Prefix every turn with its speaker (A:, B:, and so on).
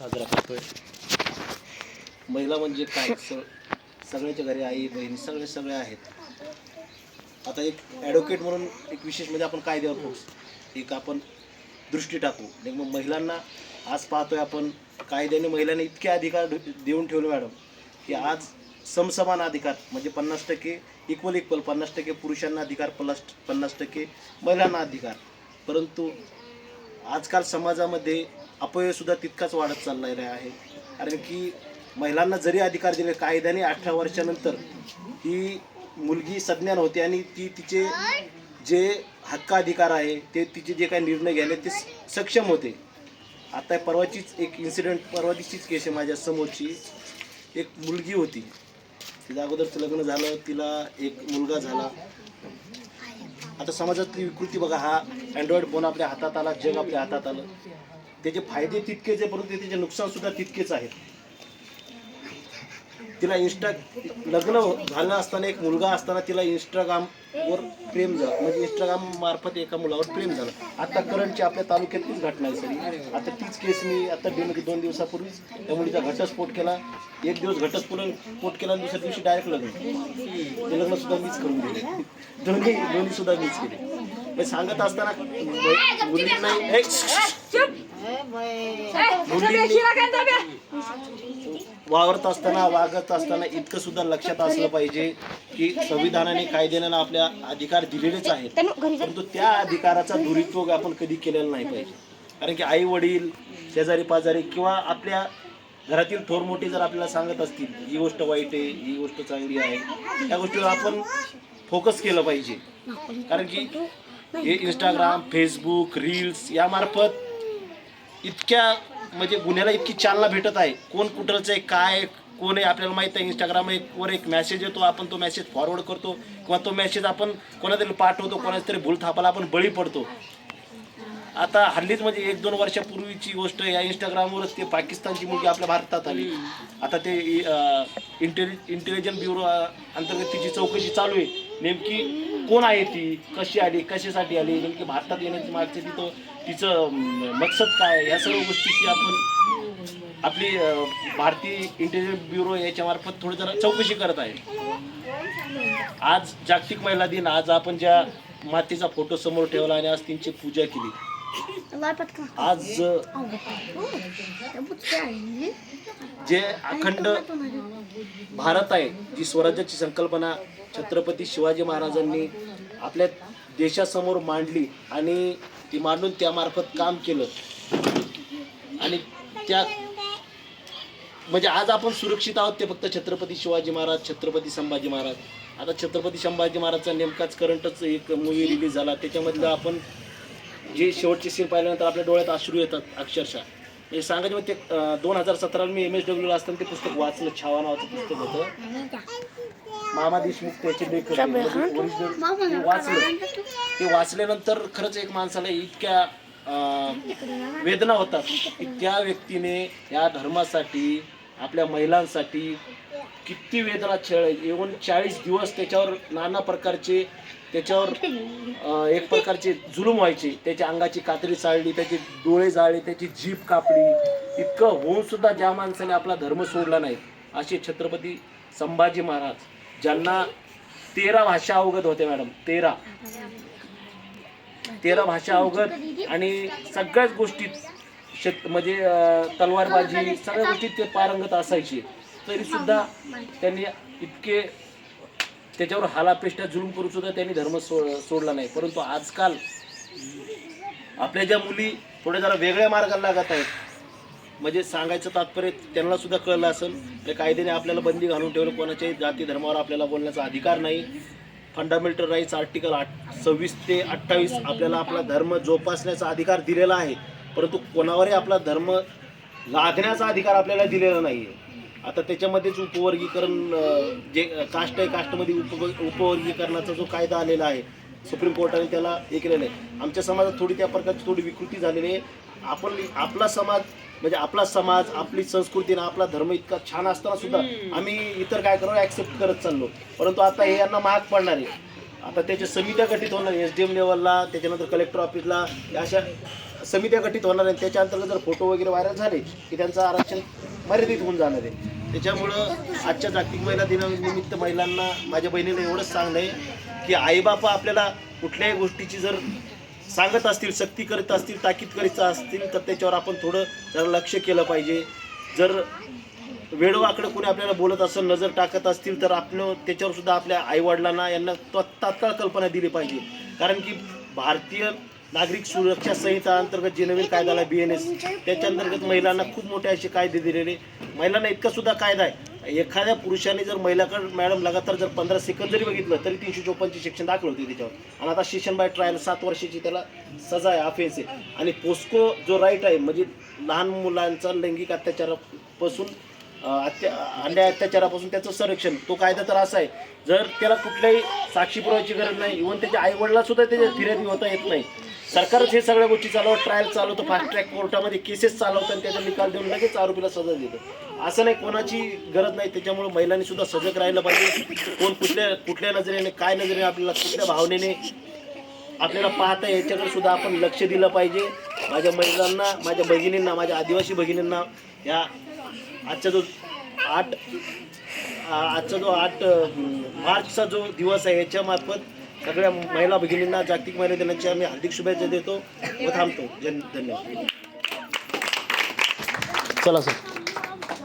A: साजरा करतोय. महिला म्हणजे काय? सगळ्याच्या घरी आई बहीण सगळे सगळे आहेत. आता एक ॲडव्होकेट म्हणून एक विशेष म्हणजे आपण कायद्यावर फोक्स एक आपण दृष्टी टाकू. मग महिलांना आज पाहतोय आपण कायद्याने महिलांना इतके अधिकार देऊन ठेवले मॅडम की आज समसमान अधिकार म्हणजे पन्नास टक्के इक्वल इक्वल पन्नास टक्के पुरुषांना अधिकार पन्नास पन्नास टक्के महिलांना अधिकार. परंतु आजकाल समाजामध्ये अपव्ययसुद्धा तितकाच वाढत चाललेला आहे. कारण की महिलांना जरी अधिकार दिले कायद्याने अठरा वर्षानंतर ही मुलगी सज्ञान होते आणि ती तिचे जे हक्क अधिकार आहे ते तिचे जे काही निर्णय घ्यायला ते सक्षम होते. आता परवाचीच एक इन्सिडेंट परवाचीच केस आहे माझ्या समोरची. एक मुलगी होती. तिच्या अगोदरचं लग्न झालं तिला एक मुलगा झाला. आता समाजातली विकृती बघा हा अँड्रॉइड फोन आपल्या हातात आला जग आपल्या हातात आलं. त्याचे फायदे तितकेच आहे परंतु त्याचे नुकसान सुद्धा तितकेच आहेत तिला इन्स्टा लग्न झालं असताना एक मुलगा असताना तिला इंस्टाग्रामवर प्रेम झालं म्हणजे इंस्टाग्राम मार्फत एका मुलावर प्रेम झालं आता करंटची आपल्या तालुक्यातलीच घटना आहे सरी आता तीच केस मी आता दोन दोन दिवसापूर्वीच त्या मुलीचा घटस्फोट केला एक दिवस घटस्फोट स्फोट केला आणि दुसऱ्या दिवशी डायरेक्ट लग्न ते लग्न सुद्धा मीच करून दिले दोन्ही दोन्ही सुद्धा मीच केले म्हणजे सांगत असताना म- मुलींना ए, मुलींनी वावरत असताना वागत असताना इतकं सुद्धा लक्षात असलं पाहिजे की संविधानाने कायद्याने आपल्या अधिकार दिलेलेच आहेत. परंतु त्या अधिकाराचा दुरुपयोग आपण कधी केलेला नाही पाहिजे. कारण की आई वडील शेजारी पाजारी किंवा आपल्या घरातील थोर मोठी जर आपल्याला सांगत असतील ही गोष्ट वाईट आहे ही गोष्ट चांगली आहे त्या गोष्टीवर आपण फोकस केलं पाहिजे. कारण की हे इंस्टाग्राम फेसबुक रील्स यामार्फत इतक्या म्हणजे गुन्ह्याला इतकी चालना भेटत आहे. कोण कुठलचं आहे काय आहे, कोण आहे आपल्याला माहीत आहे इंस्टाग्राम एक वर एक मेसेज येतो आपण तो मेसेज फॉरवर्ड करतो. किंवा तो मेसेज आपण कोणातरी पाठवतो कोणाच्या तरी भूल थापाला आपण बळी पडतो. आता हल्लीच म्हणजे एक दोन वर्षापूर्वीची गोष्ट या इंस्टाग्रामवरच ते पाकिस्तानची मुलगी आपल्या भारतात आली. आता ते इंटेलि इंटेलिजन्स ब्युरो अंतर्गत तिची चौकशी चालू आहे. नेमकी कोण आहे ती? कशी आली? कशासाठी आली? नेमकी भारतात येण्याची मागचे तिथं तिचं मकसद काय? या सर्व गोष्टीची आपण आपली भारतीय इंटेलिजन्स ब्युरो याच्यामार्फत थोडी जरा चौकशी करत आहे. आज जागतिक महिला दिन. आज आपण ज्या मातेचा फोटो समोर ठेवला आणि आज त्यांची पूजा केली. आज जे अखंड भारत आहे जी स्वराज्याची संकल्पना छत्रपती शिवाजी महाराजांनी आपल्या देशासमोर मांडली आणि ती मांडून त्यामार्फत काम केलं. आणि त्या म्हणजे आज आपण सुरक्षित आहोत ते फक्त छत्रपती शिवाजी महाराज छत्रपती संभाजी महाराज. आता छत्रपती संभाजी महाराजचा नेमकाच करंटच एक मूवी रिलीज झाला त्याच्यामधलं आपण जे शेवटचे सीन पाहिल्यानंतर आपल्या डोळ्यात अश्रू येतात अक्षरशः. हे सांगायचं म्हणजे ते दोन हजार सतराला मी एम एस डब्ल्यूला असताना ते पुस्तक वाचलं छावा नावाचं पुस्तक होतं. मामा देशमुख त्याचे लेखक. म्हणजे वाचलं. ते? वाचल्यानंतर खरंच एक माणसाला इतक्या वेदना होतात की त्या व्यक्तीने या धर्मासाठी आपल्या महिलांसाठी किती वेदना छेळ येऊन चाळीस दिवस त्याच्यावर नाना प्रकारचे त्याच्यावर एक प्रकारचे जुलूम व्हायचे. त्याच्या अंगाची कात्री चाळली त्याचे डोळे जाळले त्याची जीभ कापली. इतकं होऊन सुद्धा ज्या माणसाने आपला धर्म सोडला नाही असे छत्रपती संभाजी महाराज ज्यांना तेरा भाषा अवगत होत्या मॅडम तेरा. तेरा भाषा अवगत आणि सगळ्याच गोष्टीत शेत म्हणजे तलवारबाजी सगळ्या गोष्टीत ते पारंगत असायचे. तरी सुद्धा त्यांनी इतके त्याच्यावर हालापेष्टा जुलूम करून सुद्धा त्यांनी धर्म सो सोडला नाही. परंतु आजकाल आपल्या ज्या मुली थोड्या जरा वेगळ्या मार्गाला लागत आहेत म्हणजे सांगायचं तात्पर्य त्यांना सुद्धा कळलं असेल. त्या कायद्याने आपल्याला बंदी घालून ठेवलं कोणाच्याही जाती धर्मावर आपल्याला बोलण्याचा अधिकार नाही. फंडामेंटल राईट्स आर्टिकल आठ सव्वीस ते अठ्ठावीस आपल्याला आपला धर्म जोपासण्याचा अधिकार दिलेला आहे. परंतु कोणावरही आपला धर्म लादण्याचा अधिकार आपल्याला दिलेला नाही आहे आता त्याच्यामध्येच उपवर्गीकरण जे कास्ट आहे कास्टमध्ये उप उपवर्गीकरणाचा जो कायदा आलेला आहे सुप्रीम कोर्टाने त्याला हे केलेलं आहे. आमच्या समाजात थोडी त्या प्रकारची थोडी विकृती झालेली आहे. आपण आपला समाज म्हणजे आपला समाज आपली संस्कृती आणि आपला धर्म इतका छान असताना सुद्धा आम्ही इतर काय करू ॲक्सेप्ट करत चाललो. परंतु आता हे यांना महाग पडणार आहे. आता त्याच्या समित्या गठीत होणार एस डी एम लेवलला त्याच्यानंतर कलेक्टर ऑफिसला अशा समित्या गठीत होणार आहेत त्याच्या अंतर्गत जर फोटो वगैरे व्हायरल झाले की त्यांचं आरक्षण मर्यादित होऊन जाणार आहे. त्याच्यामुळं आजच्या जागतिक महिला दिनानिमित्त महिलांना माझ्या बहिणीला एवढंच सांगणं आहे की आईबापा आपल्याला कुठल्याही गोष्टीची जर सांगत असतील सक्ती करत असतील ताकीद करीत असतील तर त्याच्यावर आपण थोडं जरा लक्ष केलं पाहिजे. जर वेळवाकडं कोणी आपल्याला बोलत असेल नजर टाकत असतील तर आपण त्याच्यावर सुद्धा आपल्या आईवडिलांना यांना त तात्काळ कल्पना दिली पाहिजे. कारण की भारतीय नागरिक सुरक्षा संहिता अंतर्गत जे नवीन कायदा आला बी एन एस त्याच्या अंतर्गत महिलांना खूप मोठे असे कायदे दिलेले. महिलांना इतका सुद्धा कायदा आहे. एखाद्या पुरुषाने जर महिलाकडे मॅडम लगातार जर पंधरा सेकंद जरी बघितलं तरी तीनशे चोपन्नची शिक्षण दाखल होती त्याच्यावर. आणि आता शिक्षण बाय ट्रायल सात वर्षाची त्याला सजा आहे अफेन्स आहे. आणि पोस्को जो राईट आहे म्हणजे लहान मुलांचा लैंगिक अत्याचारापासून अत्या अन्याय अत्याचारापासून त्याचं संरक्षण तो कायदा तर असा आहे. जर त्याला कुठल्याही साक्षी पुराव्याची गरज नाही इव्हन त्याच्या आईवडिलासुद्धा त्याच्या फिर्यादी होता येत नाही. सरकारच हे सगळ्या गोष्टी चालवत ट्रायल चालवतं फास्ट ट्रॅक कोर्टामध्ये केसेस चालवतं आणि त्याचा निकाल देऊन लगेच आरोपीला सजा देतं. असं नाही कोणाची गरज नाही त्याच्यामुळे महिलांनी सुद्धा सजग राहिलं पाहिजे. कोण कुठल्या कुठल्या नजरेने काय नजरेने आपल्याला कुठल्या भावनेने आपल्याला पाहता याच्याकडे सुद्धा आपण लक्ष दिलं पाहिजे. माझ्या महिलांना माझ्या भगिनींना माझ्या आदिवासी भगिनींना या आजचा जो आठ आजचा जो आठ मार्चचा जो दिवस आहे याच्यामार्फत सगळ्या महिला भगिनींना जागतिक महिला दिनाची आम्ही हार्दिक शुभेच्छा देतो व थांबतो. जन धन्यवाद. चला सर.